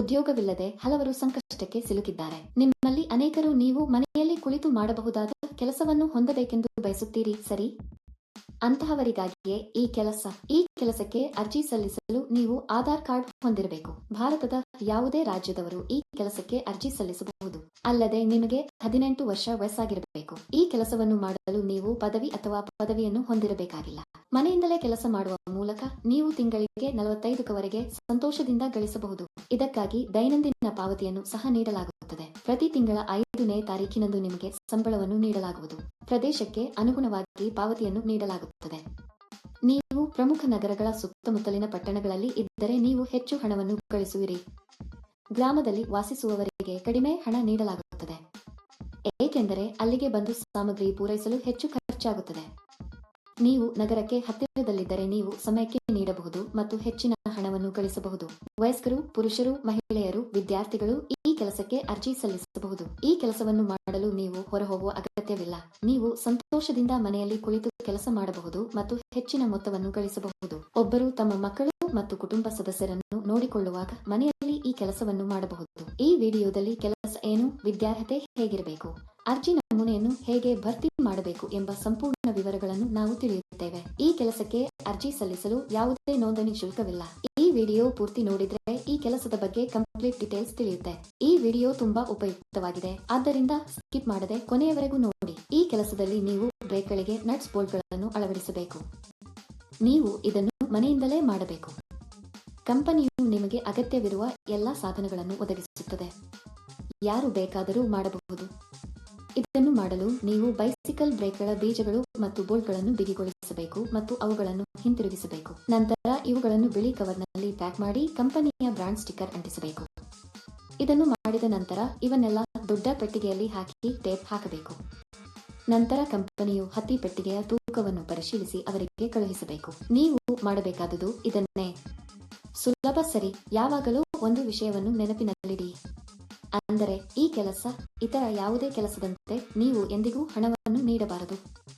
ಉದ್ಯೋಗವಿಲ್ಲದೆ ಹಲವರು ಸಂಕಷ್ಟಕ್ಕೆ ಸಿಲುಕಿದ್ದಾರೆ. ನಿಮ್ಮಲ್ಲಿ ಅನೇಕರು ನೀವು ಮನೆಯಲ್ಲಿ ಕುಳಿತು ಮಾಡಬಹುದಾದ ಕೆಲಸವನ್ನು ಹೊಂದಬೇಕೆಂದು ಬಯಸುತ್ತೀರಿ, ಸರಿ? ಅಂತಹವರಿಗಾಗಿಯೇ ಈ ಕೆಲಸ, ಈ ಕೆಲಸಕ್ಕೆ ಅರ್ಜಿ ಸಲ್ಲಿಸಲು ನೀವು ಆಧಾರ್ ಕಾರ್ಡ್ ಹೊಂದಿರಬೇಕು. ಭಾರತದ ಯಾವುದೇ ರಾಜ್ಯದವರು ಈ ಕೆಲಸಕ್ಕೆ ಅರ್ಜಿ ಸಲ್ಲಿಸಬಹುದು. ಅಲ್ಲದೆ ನಿಮಗೆ ಹದಿನೆಂಟು ವರ್ಷ ವಯಸ್ಸಾಗಿರಬೇಕು. ಈ ಕೆಲಸವನ್ನು ಮಾಡಲು ನೀವು ಪದವಿ ಅಥವಾ ಪದವಿಯನ್ನು ಹೊಂದಿರಬೇಕಾಗಿಲ್ಲ. ಮನೆಯಿಂದಲೇ ಕೆಲಸ ಮಾಡುವ ಮೂಲಕ ನೀವು ತಿಂಗಳಿಗೆ ನಲವತ್ತೈದರವರೆಗೆ ಸಂತೋಷದಿಂದ ಗಳಿಸಬಹುದು. ಇದಕ್ಕಾಗಿ ದೈನಂದಿನ ಪಾವತಿಯನ್ನು ಸಹ ನೀಡಲಾಗುತ್ತದೆ. ಪ್ರತಿ ತಿಂಗಳ ಐದನೇ ತಾರೀಕಿನಂದು ನಿಮಗೆ ಸಂಬಳವನ್ನು ನೀಡಲಾಗುವುದು. ಪ್ರದೇಶಕ್ಕೆ ಅನುಗುಣವಾಗಿ ಪಾವತಿಯನ್ನು ನೀಡಲಾಗುತ್ತದೆ. ನೀವು ಪ್ರಮುಖ ನಗರಗಳ ಸುತ್ತಮುತ್ತಲಿನ ಪಟ್ಟಣಗಳಲ್ಲಿ ಇದ್ದರೆ ನೀವು ಹೆಚ್ಚು ಹಣವನ್ನು ಗಳಿಸುವಿರಿ. ಗ್ರಾಮದಲ್ಲಿ ವಾಸಿಸುವವರಿಗೆ ಕಡಿಮೆ ಹಣ ನೀಡಲಾಗುತ್ತದೆ. ಏಕೆಂದರೆ ಅಲ್ಲಿಗೆ ಬಂದು ಸಾಮಗ್ರಿ ಪೂರೈಸಲು ಹೆಚ್ಚು ಖರ್ಚಾಗುತ್ತದೆ. ನೀವು ನಗರಕ್ಕೆ ಹತ್ತಿರದಲ್ಲಿದ್ದರೆ ನೀವು ಸಮಯಕ್ಕೆ ನೀಡಬಹುದು ಮತ್ತು ಹೆಚ್ಚಿನ ಹಣವನ್ನು ಗಳಿಸಬಹುದು. ವಯಸ್ಕರು, ಪುರುಷರು, ಮಹಿಳೆಯರು, ವಿದ್ಯಾರ್ಥಿಗಳು ಈ ಕೆಲಸಕ್ಕೆ ಅರ್ಜಿ ಸಲ್ಲಿಸಬಹುದು. ಈ ಕೆಲಸವನ್ನು ಮಾಡಲು ನೀವು ಹೊರಹೋಗುವ ಅಗತ್ಯವಿಲ್ಲ. ನೀವು ಸಂತೋಷದಿಂದ ಮನೆಯಲ್ಲಿ ಕುಳಿತು ಕೆಲಸ ಮಾಡಬಹುದು ಮತ್ತು ಹೆಚ್ಚಿನ ಮೊತ್ತವನ್ನು ಗಳಿಸಬಹುದು. ಒಬ್ಬರು ತಮ್ಮ ಮಕ್ಕಳು ಮತ್ತು ಕುಟುಂಬ ಸದಸ್ಯರನ್ನು ನೋಡಿಕೊಳ್ಳುವಾಗ ಮನೆಯಲ್ಲಿ ಈ ಕೆಲಸವನ್ನು ಮಾಡಬಹುದು. ಈ ವಿಡಿಯೋದಲ್ಲಿ ಕೆಲಸ ಏನು, ವಿದ್ಯಾರ್ಹತೆ ಹೇಗಿರಬೇಕು, ಅರ್ಜಿ ನಮೂನೆಯನ್ನು ಹೇಗೆ ಭರ್ತಿ ಮಾಡಬೇಕು ಎಂಬ ಸಂಪೂರ್ಣ ವಿವರಗಳನ್ನು ನಾವು ತಿಳಿಯುತ್ತೇವೆ. ಈ ಕೆಲಸಕ್ಕೆ ಅರ್ಜಿ ಸಲ್ಲಿಸಲು ಯಾವುದೇ ನೋಂದಣಿ ಶುಲ್ಕವಿಲ್ಲ. ಈ ವಿಡಿಯೋ ಪೂರ್ತಿ ನೋಡಿದ್ರೆ ಈ ಕೆಲಸದ ಬಗ್ಗೆ ಕಂಪ್ಲೀಟ್ ಡೀಟೇಲ್ಸ್ ತಿಳಿಯುತ್ತೆ. ಈ ವಿಡಿಯೋ ತುಂಬಾ ಉಪಯುಕ್ತವಾಗಿದೆ. ಆದ್ದರಿಂದ ಸ್ಕಿಪ್ ಮಾಡದೆ ಕೊನೆಯವರೆಗೂ ನೋಡಿ. ಈ ಕೆಲಸದಲ್ಲಿ ನೀವು ಬ್ರೇಕ್ಗಳಿಗೆ ನಟ್ಸ್ ಬೋಲ್ಟ್ಗಳನ್ನು ಅಳವಡಿಸಬೇಕು. ನೀವು ಇದನ್ನು ಮನೆಯಿಂದಲೇ ಮಾಡಬೇಕು. ಕಂಪನಿಯು ನಿಮಗೆ ಅಗತ್ಯವಿರುವ ಎಲ್ಲಾ ಸಾಧನಗಳನ್ನು ಒದಗಿಸುತ್ತದೆ. ಯಾರು ಬೇಕಾದರೂ ಮಾಡಬಹುದು. ಇದನ್ನು ಮಾಡಲು ನೀವು ಬೈಸಿಕಲ್ ಬ್ರೇಕ್ಗಳ ಬೀಜಗಳು ಮತ್ತು ಬೋಲ್ಟ್ಗಳನ್ನು ಬಿಗಿಗೊಳಿಸಬೇಕು ಮತ್ತು ಅವುಗಳನ್ನು ಹಿಂತಿರುಗಿಸಬೇಕು. ನಂತರ ಇವುಗಳನ್ನು ಬಿಳಿ ಕವರ್ನಲ್ಲಿ ಪ್ಯಾಕ್ ಮಾಡಿ ಕಂಪನಿಯ ಬ್ರಾಂಡ್ ಸ್ಟಿಕ್ಕರ್ ಅಂಟಿಸಬೇಕು. ಇದನ್ನು ಮಾಡಿದ ನಂತರ ಇವನ್ನೆಲ್ಲ ದೊಡ್ಡ ಪೆಟ್ಟಿಗೆಯಲ್ಲಿ ಹಾಕಿ ಟೇಪ್ ಹಾಕಬೇಕು. ನಂತರ ಕಂಪನಿಯು ಹತ್ತಿ ಪೆಟ್ಟಿಗೆಯ ತೂಕವನ್ನು ಪರಿಶೀಲಿಸಿ ಅವರಿಗೆ ಕಳುಹಿಸಬೇಕು. ನೀವು ಮಾಡಬೇಕಾದುದು ಇದನ್ನೇ. ಸುಲಭ ಸರಿ. ಯಾವಾಗಲೂ ಒಂದು ವಿಷಯವನ್ನು ನೆನಪಿನಲ್ಲಿಡಿ. ಅಂದರೆ ಈ ಕೆಲಸ ಇತರ ಯಾವುದೇ ಕೆಲಸದಂತೆ ನೀವು ಎಂದಿಗೂ ಹಣವನ್ನು ನೀಡಬಾರದು.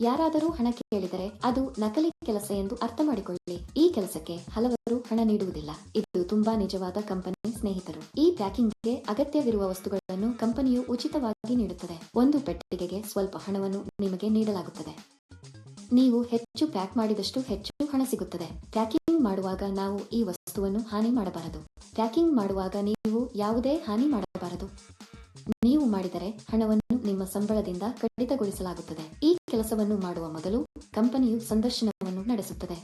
ಯಾರಾದರೂ ಹಣ ಕೇಳಿದರೆ ಅದು ನಕಲಿ ಕೆಲಸ ಎಂದು ಅರ್ಥ ಮಾಡಿಕೊಳ್ಳಿ. ಈ ಕೆಲಸಕ್ಕೆ ಹಲವರು ಹಣ ನೀಡುವುದಿಲ್ಲ. ಇದು ತುಂಬಾ ನಿಜವಾದ ಕಂಪನಿ ಸ್ನೇಹಿತರು. ಈ ಪ್ಯಾಕಿಂಗ್ಗೆ ಅಗತ್ಯವಿರುವ ವಸ್ತುಗಳನ್ನು ಕಂಪನಿಯು ಉಚಿತವಾಗಿ ನೀಡುತ್ತದೆ. ಒಂದು ಪೆಟ್ಟಿಗೆಗೆ ಸ್ವಲ್ಪ ಹಣವನ್ನು ನಿಮಗೆ ನೀಡಲಾಗುತ್ತದೆ. ನೀವು ಹೆಚ್ಚು ಪ್ಯಾಕ್ ಮಾಡಿದಷ್ಟು ಹೆಚ್ಚು ಹಣ ಸಿಗುತ್ತದೆ. ಪ್ಯಾಕಿಂಗ್ ಮಾಡುವಾಗ ನಾವು ಈ ವಸ್ತುವನ್ನು ಹಾನಿ ಮಾಡಬಾರದು. ಪ್ಯಾಕಿಂಗ್ ಮಾಡುವಾಗ ನೀವು ಯಾವುದೇ ಹಾನಿ ಮಾಡಬಾರದು. ನೀವು ಮಾಡಿದರೆ ಹಣವನ್ನು ನಿಮ್ಮ ಸಂಬಳದಿಂದ ಕಡಿತಗೊಳಿಸಲಾಗುತ್ತದೆ. ಈ ಕೆಲಸವನ್ನು ಮಾಡುವ ಮೊದಲು ಕಂಪನಿಯು ಸಂದರ್ಶನವನ್ನು ನಡೆಸುತ್ತದೆ.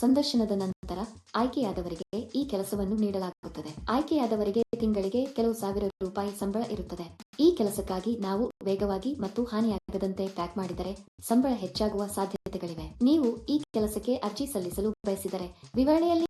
ಸಂದರ್ಶನದ ನಂತರ ಆಯ್ಕೆಯಾದವರಿಗೆ ಈ ಕೆಲಸವನ್ನು ನೀಡಲಾಗುತ್ತದೆ. ಆಯ್ಕೆಯಾದವರಿಗೆ ತಿಂಗಳಿಗೆ ಕೆಲವು ಸಾವಿರ ರೂಪಾಯಿ ಸಂಬಳ ಇರುತ್ತದೆ. ಈ ಕೆಲಸಕ್ಕಾಗಿ ನಾವು ವೇಗವಾಗಿ ಮತ್ತು ಹಾನಿಯಾಗದಂತೆ ಪ್ಯಾಕ್ ಮಾಡಿದರೆ ಸಂಬಳ ಹೆಚ್ಚಾಗುವ ಸಾಧ್ಯತೆಗಳಿವೆ. ನೀವು ಈ ಕೆಲಸಕ್ಕೆ ಅರ್ಜಿ ಸಲ್ಲಿಸಲು ಬಯಸಿದರೆ ವಿವರಣೆಯಲ್ಲಿ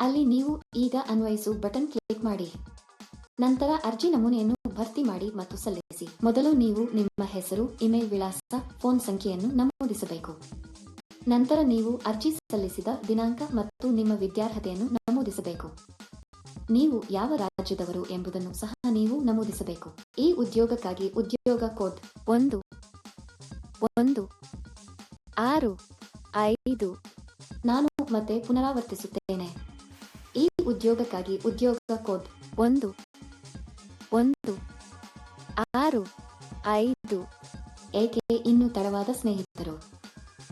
ಅಲ್ಲಿ ನೀವು ಈಗ ಅನ್ವಯಿಸು ಬಟನ್ ಕ್ಲಿಕ್ ಮಾಡಿ. ನಂತರ ಅರ್ಜಿ ನಮೂನೆಯನ್ನು ಭರ್ತಿ ಮಾಡಿ ಮತ್ತು ಸಲ್ಲಿಸಿ. ಮೊದಲು ನೀವು ನಿಮ್ಮ ಹೆಸರು, ಇಮೇಲ್ ವಿಳಾಸ, ಫೋನ್ ಸಂಖ್ಯೆಯನ್ನು ನಮೂದಿಸಬೇಕು. ನಂತರ ನೀವು ಅರ್ಜಿ ಸಲ್ಲಿಸಿದ ದಿನಾಂಕ ಮತ್ತು ನಿಮ್ಮ ವಿದ್ಯಾರ್ಹತೆಯನ್ನು ನಮೂದಿಸಬೇಕು. ನೀವು ಯಾವ ರಾಜ್ಯದವರು ಎಂಬುದನ್ನು ಸಹ ನೀವು ನಮೂದಿಸಬೇಕು. ಈ ಉದ್ಯೋಗಕ್ಕಾಗಿ ಉದ್ಯೋಗ ಕೋಡ್ ಒಂದು ಒಂದು, ಆರು, ಐದು ನಾನು ಮತ್ತೆ ಪುನರಾವರ್ತಿಸುತ್ತೇನೆ. ಉದ್ಯೋಗಕ್ಕಾಗಿ ಉದ್ಯೋಗ ಕೋಡ್ ಒಂದು ಒಂದು, ಆರು, ಐದು, ಏಕೆ ಇನ್ನು ತಡವಾದ ಸ್ನೇಹಿತರು?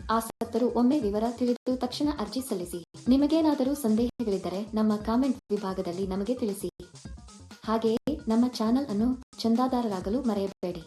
ಆಸಕ್ತರು ಒಮ್ಮೆ ವಿವರ ತಿಳಿದು ತಕ್ಷಣ ಅರ್ಜಿ ಸಲ್ಲಿಸಿ. ನಿಮಗೇನಾದರೂ ಸಂದೇಹಗಳಿದ್ದರೆ ನಮ್ಮ ಕಾಮೆಂಟ್ ವಿಭಾಗದಲ್ಲಿ ನಮಗೆ ತಿಳಿಸಿ. ಹಾಗೆಯೇ ನಮ್ಮ ಚಾನೆಲ್ ಅನ್ನು ಚಂದಾದಾರರಾಗಲು ಮರೆಯಬೇಡಿ.